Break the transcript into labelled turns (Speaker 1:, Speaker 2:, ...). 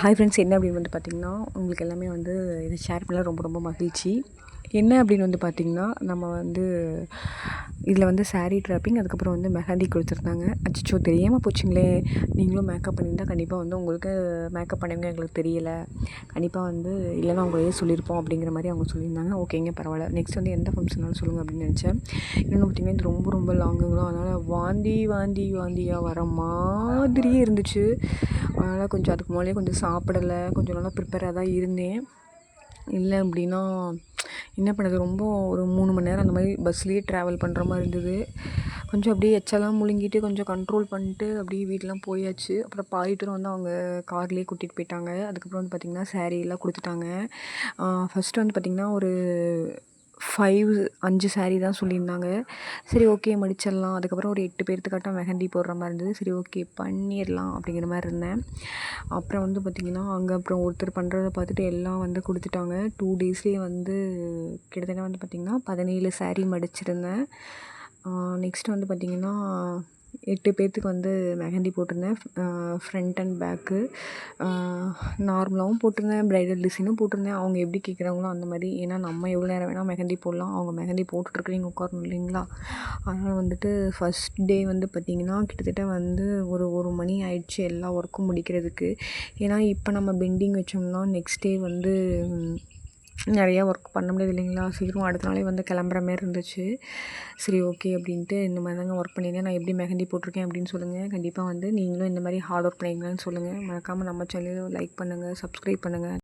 Speaker 1: Hi friends என்ன அப்படின்னு வந்து பார்த்திங்கன்னா உங்களுக்கு எல்லாமே வந்து இதை ஷேர் பண்ணல. ரொம்ப ரொம்ப மகிழ்ச்சி. என்ன அப்படின்னு வந்து பார்த்திங்கன்னா நம்ம வந்து இதில் வந்து சாரீ ட்ராப்பிங் அதுக்கப்புறம் வந்து மெஹந்தி கொடுத்துருந்தாங்க. அச்சோ தெரியாமல் போச்சுங்களே. நீங்களும் மேக்கப் பண்ணியிருந்தால் கண்டிப்பாக வந்து உங்களுக்கு மேக்கப் பண்ணுவீங்க எங்களுக்கு தெரியலை. கண்டிப்பாக வந்து இல்லைன்னா அவங்களே சொல்லியிருப்போம் அப்படிங்கிற மாதிரி அவங்க சொல்லியிருந்தாங்க. ஓகேங்க பரவாயில்ல. நெக்ஸ்ட் வந்து எந்த ஃபங்க்ஷனாலும் சொல்லுங்கள் அப்படின்னு நினச்சேன். இன்னொன்று பார்த்திங்கன்னா இது ரொம்ப ரொம்ப லாங்குங்களா அதனால் வாந்தி வாந்தி வாந்தியாக வர மாதிரியே இருந்துச்சு. அதனால் கொஞ்சம் அதுக்கு முன்னாடியே கொஞ்சம் சாப்பிடலை. கொஞ்சம் நல்லா ப்ரிப்பேராக தான் இருந்தேன். இல்லை அப்படின்னா என்ன பண்ணுறது? ரொம்ப ஒரு மூணு மணி நேரம் அந்த மாதிரி பஸ்லேயே ட்ராவல் பண்ணுற மாதிரி இருந்தது. கொஞ்சம் அப்படியே எச்செல்லாம் முழுங்கிட்டு கொஞ்சம் கண்ட்ரோல் பண்ணிட்டு அப்படியே வீட்டெலாம் போயாச்சு. அப்புறம் பாதி வந்து அவங்க கார்லேயே கூட்டிகிட்டு போயிட்டாங்க. அதுக்கப்புறம் வந்து பார்த்திங்கன்னா saree எல்லாம் கொடுத்துட்டாங்க. ஃபஸ்ட்டு வந்து பார்த்திங்கன்னா ஒரு ஃபைவ் அஞ்சு saree தான் சொல்லியிருந்தாங்க. சரி ஓகே மடிச்சிடலாம். அதுக்கப்புறம் ஒரு எட்டு பேர்த்துக்காட்டம் மெஹந்தி போடுற மாதிரி இருந்தது. சரி ஓகே பண்ணிடலாம் அப்படிங்கிற மாதிரி இருந்தேன். அப்புறம் வந்து பார்த்திங்கன்னா அங்கே அப்புறம் ஒருத்தர் பண்ணுறத பார்த்துட்டு எல்லாம் வந்து கொடுத்துட்டாங்க. டூ டேஸ்லேயே வந்து கிட்டத்தட்ட வந்து பார்த்திங்கன்னா பதினேழு saree மடிச்சிருந்தேன். நெக்ஸ்ட் வந்து பார்த்திங்கன்னா எட்டு பேர்த்துக்கு வந்து மெஹந்தி போட்டிருந்தேன். ஃப்ரண்ட் அண்ட் பேக்கு நார்மலாகவும் போட்டிருந்தேன். ப்ரைடல் டிசைனும் போட்டிருந்தேன். அவங்க எப்படி கேட்குறாங்களோ அந்த மாதிரி. ஏன்னா நம்ம எவ்வளோ நேரம் வேணால் மெஹந்தி போடலாம். அவங்க மெஹந்தி போட்டுட்ருக்குறீங்க உட்காரணும் இல்லைங்களா? அதனால் வந்துட்டு ஃபஸ்ட் டே வந்து பார்த்திங்கன்னா கிட்டத்தட்ட வந்து ஒரு ஒரு மணி ஆயிடுச்சு எல்லா ஒர்க்கும் முடிக்கிறதுக்கு. ஏன்னா இப்போ நம்ம பெண்டிங் வச்சோம்னா நெக்ஸ்ட் டே வந்து நிறையா ஒர்க் பண்ண முடியாது இல்லைங்களா? சீக்கிரம் அடுத்த நாளே வந்து கிளம்புற மாரி இருந்துச்சு. சரி ஓகே அப்படின்ட்டு இந்த மாதிரி தாங்க ஒர்க் பண்ணியிருந்தேன். நான் எப்படி மெஹந்தி போட்டிருக்கேன் அப்படின்னு சொல்லுங்கள் கண்டிப்பாக வந்து நீங்களும் இந்த மாதிரி ஹார்ட் ஒர்க் பண்ணிங்களான்னு சொல்லுங்கள் மறக்காமல் நம்ம சேனலையும் லைக் பண்ணுங்கள் சப்ஸ்கிரைப் பண்ணுங்கள்